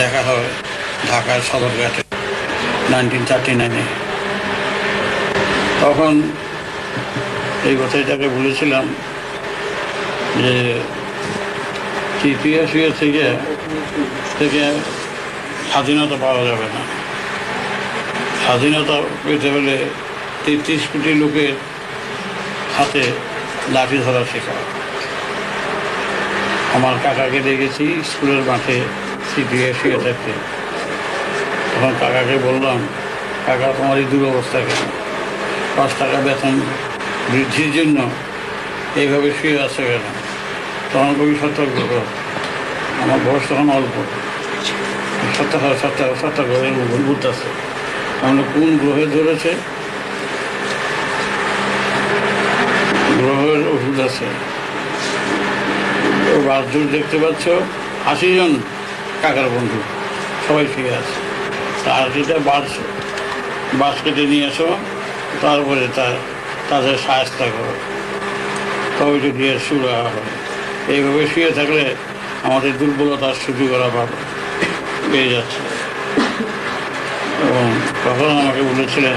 দেখা হয় ঢাকার সদরঘাটে নাইনটিন থার্টি নাইনে তখন এই কথাটাকে বলেছিলাম যে তৃতীয় থেকে থেকে স্বাধীনতা পাওয়া যাবে না। স্বাধীনতা পেতে হলে তেত্রিশ কোটি লোকের হাতে লাঠি ধরা শেখা আমার কাকাকে দেখেছি, স্কুলের মাঠে সিটিয়ে শুয়ে থাকতে তখন কাকাকে বললাম, কাকা, তোমার এই দুরবস্থা কেন? পাঁচ টাকা বেতন বৃদ্ধির জন্য এইভাবে শুয়ে আছে কেন? তখন কবি সতর্ক কর আমার বয়স তখন অল্প। সত্য সত্য করে ঘুরতেছে আমরা কোন গ্রহে ধরেছে? গ্রহের ওষুধ আছে। বাসজোর দেখতে পাচ্ছ, আশি জন কাকার বন্ধু। সবাই শুয়ে আছে তার যেটা বাস বাস কেটে নিয়ে আসো তারপরে তার তাদের সাহায্য করো। তবে যদি শুরু হবে। এইভাবে শুয়ে থাকলে আমাদের দুর্বলতার সুযোগ করা পাবে পেয়ে যাচ্ছে। এবং তখন আমাকে বলেছিলেন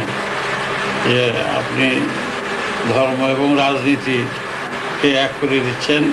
যে, আপনি ধর্ম এবং রাজনীতিকে এক করে দিচ্ছেন।